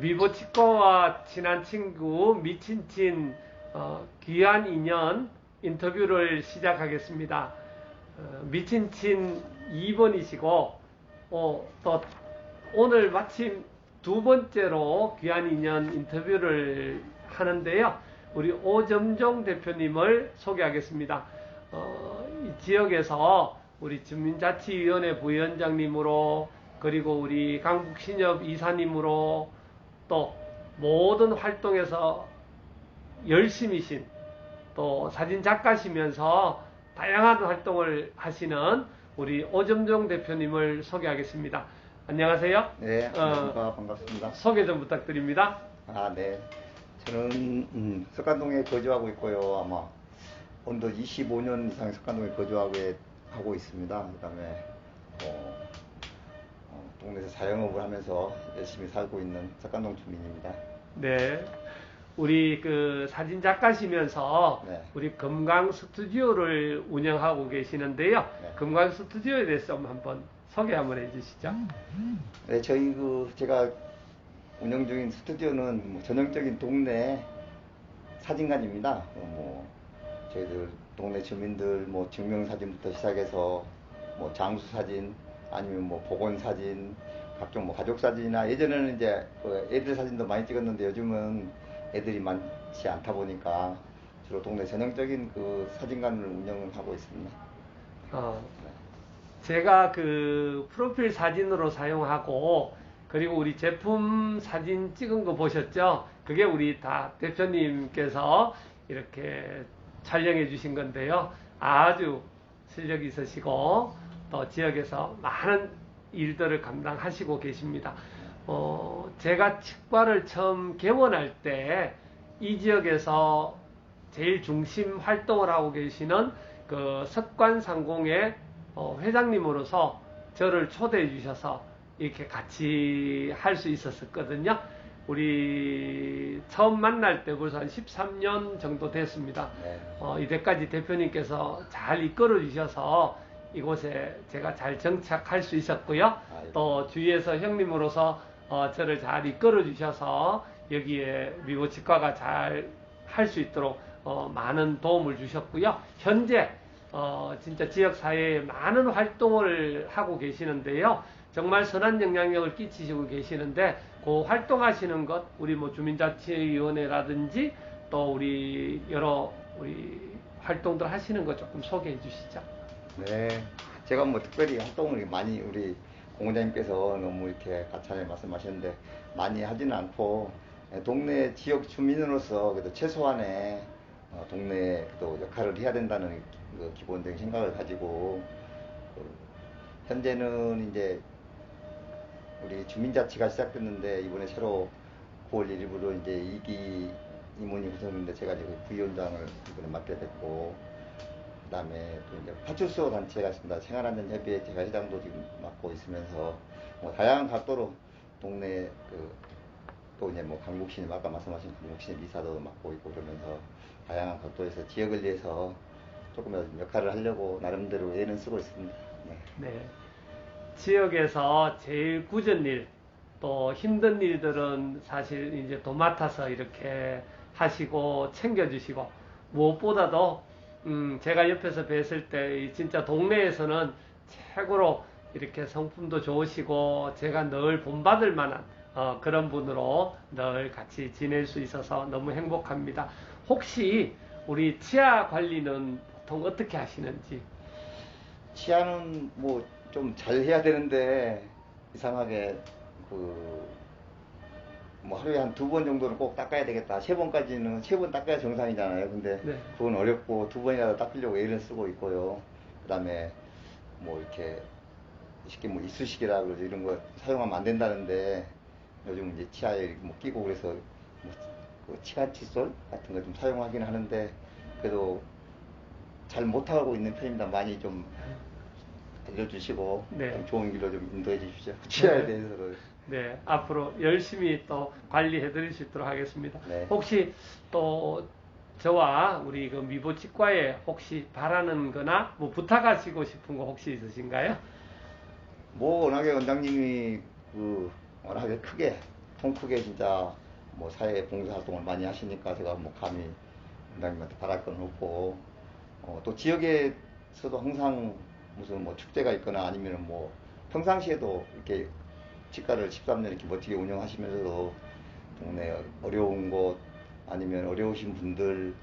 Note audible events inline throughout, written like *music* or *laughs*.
미보 치과와 친한 친구 미친친 어, 귀한 인연 인터뷰를 시작하겠습니다. 어, 미친친 2번이시고 어, 또 오늘 마침 두 번째로 귀한 인연 인터뷰를 하는데요. 우리 오점종 대표님을 소개하겠습니다. 어, 이 지역에서 우리 주민자치위원회 부위원장님으로 그리고 우리 강북신협 이사님으로 또 모든 활동에서 열심이신 또 사진 작가시면서 다양한 활동을 하시는 우리 오점종 대표님을 소개하겠습니다. 안녕하세요. 네, 어, 안녕하십니까. 반갑습니다. 소개 좀 부탁드립니다. 아, 네. 저는 음, 석간동에 거주하고 있고요. 아마 온도 25년 이상 석간동에 거주하고 하고 있습니다. 그다음에 어, 어, 동네에서 자영업을 하면서 열심히 살고 있는 석간동 주민입니다. 네. 우리 그 사진 작가시면서 네. 우리 금강 스튜디오를 운영하고 계시는데요. 네. 금강 스튜디오에 대해서 좀 한번 소개 한번 해주시죠. 네, 저희 그 제가 운영 중인 스튜디오는 뭐 전형적인 동네 사진관입니다. 어, 뭐 저희들 동네 주민들 뭐 증명사진부터 시작해서 뭐 장수 사진 아니면 뭐 보건 사진 각종 뭐 가족 사진이나 예전에는 이제 그 애들 사진도 많이 찍었는데 요즘은 애들이 많지 않다 보니까 주로 동네 전형적인 그 사진관을 운영하고 있습니다. 어, 네. 제가 그 프로필 사진으로 사용하고 그리고 우리 제품 사진 찍은 거 보셨죠? 그게 우리 다 대표님께서 이렇게 촬영해 주신 건데요. 아주 실력 있으시고 또 지역에서 많은 일들을 감당하시고 계십니다. 어, 제가 치과를 처음 개원할 때 이 지역에서 제일 중심 활동을 하고 계시는 그 석관상공의 어, 회장님으로서 저를 초대해 주셔서 이렇게 같이 할 수 있었었거든요. 우리 처음 만날 때 벌써 한 13년 정도 됐습니다. 네. 어, 이때까지 대표님께서 잘 이끌어 주셔서 이곳에 제가 잘 정착할 수 있었고요. 또 주위에서 형님으로서 어, 저를 잘 이끌어 주셔서 여기에 미고치과가 잘 할 수 있도록 어, 많은 도움을 주셨고요. 현재 어, 진짜 지역 사회에 많은 활동을 하고 계시는데요. 정말 선한 영향력을 끼치시고 계시는데 그 활동하시는 것 우리 뭐 주민자치위원회라든지 또 우리 여러 우리 활동들 하시는 것 조금 소개해 주시죠. 네. 제가 뭐 특별히 활동을 많이 우리 공원장님께서 너무 이렇게 가차에 말씀하셨는데 많이 하지는 않고 예, 동네 지역 주민으로서 그래도 최소한의 어, 동네 또 역할을 해야 된다는 그 기본적인 생각을 가지고 그 현재는 이제 우리 주민자치가 시작됐는데 이번에 새로 9월 1일부로 이제 2기 임원이 구성했는데 제가 이제 그 부위원장을 이번에 맡게 됐고 그다음에 또 이제 파출소 단체가 있습니다. 생활안전협의회 제가 회장도 지금 맡고 있으면서 뭐 다양한 각도로 동네 그 또 이제 뭐 강북시님 아까 말씀하신 강북시님 이사도 맡고 있고 그러면서 다양한 각도에서 지역을 위해서 조금이라도 좀 역할을 하려고 나름대로 애는 쓰고 있습니다. 네. 네. 지역에서 제일 굳은 일, 또 힘든 일들은 사실 이제 도맡아서 이렇게 하시고 챙겨주시고, 무엇보다도, 음, 제가 옆에서 뵀을 때이 진짜 동네에서는 최고로 이렇게 성품도 좋으시고, 제가 늘 본받을 만한 어, 그런 분으로 늘 같이 지낼 수 있어서 너무 행복합니다. 혹시 우리 치아 관리는 보통 어떻게 하시는지? 치아는 뭐 좀 잘 해야 되는데 이상하게 그 뭐 하루에 한 두 번 정도는 꼭 닦아야 되겠다. 세 번까지는 세 번 닦아야 정상이잖아요. 근데 네. 그건 어렵고 두 번이라도 닦으려고 애를 쓰고 있고요. 그다음에 뭐 이렇게 쉽게 뭐 이쑤시개라 그러죠. 이런 거 사용하면 안 된다는데 요즘 이제 치아에 이렇게 뭐 끼고 그래서 뭐그 치아 칫솔 같은 거 좀 사용하긴 하는데 그래도 잘 못하고 있는 편입니다. 많이 좀 알려주시고 네. 좀 좋은 길로 좀 인도해 주십시오. 치아에 네. 대해서도 네, 앞으로 열심히 또 관리해 드릴 수 있도록 하겠습니다. 네. 혹시 또 저와 우리 그 미보 치과에 혹시 바라는 거나 뭐 부탁하시고 싶은 거 혹시 있으신가요? 뭐 워낙에 원장님이 그 워낙에 크게 통 크게 진짜 뭐 사회 봉사 활동을 많이 하시니까 제가 뭐 감히 원장님한테 바랄 건 없고 어, 또 지역에서도 항상 무슨 뭐 축제가 있거나 아니면 뭐 평상시에도 이렇게 치과를 13년 이렇게 멋지게 운영하시면서도 동네 어려운 곳 아니면 어려우신 분들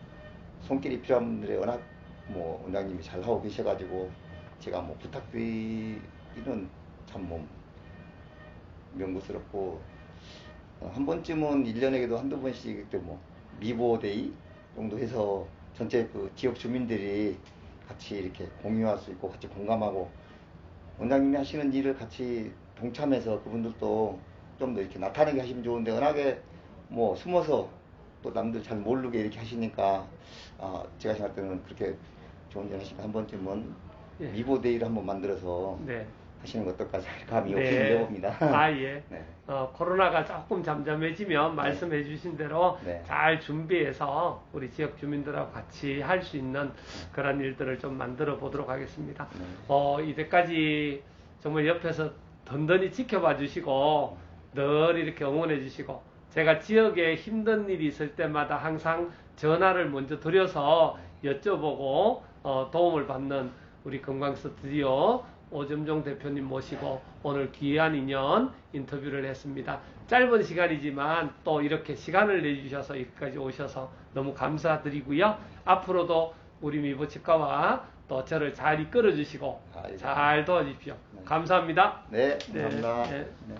손길이 필요한 분들이 워낙 뭐 원장님이 잘 하고 계셔가지고 제가 뭐 부탁드리는 참 뭐 명구스럽고 어, 한 번쯤은 1년에도 한두 번씩 뭐 미보데이 정도 해서 전체 그 지역 주민들이 같이 이렇게 공유할 수 있고 같이 공감하고 원장님이 하시는 일을 같이 동참해서 그분들도 좀 더 이렇게 나타나게 하시면 좋은데 워낙에 뭐 숨어서 또 남들 잘 모르게 이렇게 하시니까 아 제가 생각할 때는 그렇게 좋은 일 하시니까 한 번쯤은 예. 미보데이를 한번 만들어서 네. 하시는 것 어떨까 감이 네. 욕심을 내봅니다. 아, 예. *laughs* 네. 어, 코로나가 조금 잠잠해지면 말씀해 주신 대로 네. 잘 준비해서 우리 지역 주민들하고 같이 할 수 있는 그런 일들을 좀 만들어 보도록 하겠습니다. 네. 어, 이때까지 정말 옆에서 든든히 지켜봐 주시고 늘 이렇게 응원해 주시고 제가 지역에 힘든 일이 있을 때마다 항상 전화를 먼저 드려서 여쭤보고 어, 도움을 받는 우리 건강스 드디어 오점종 대표님 모시고 오늘 귀한 인연 인터뷰를 했습니다. 짧은 시간이지만 또 이렇게 시간을 내주셔서 여기까지 오셔서 너무 감사드리고요. 앞으로도 우리 미보치과와 또 저를 잘 이끌어 주시고 아, 예. 잘 도와주십시오. 네. 감사합니다. 네, 네, 감사합니다. 네. 네.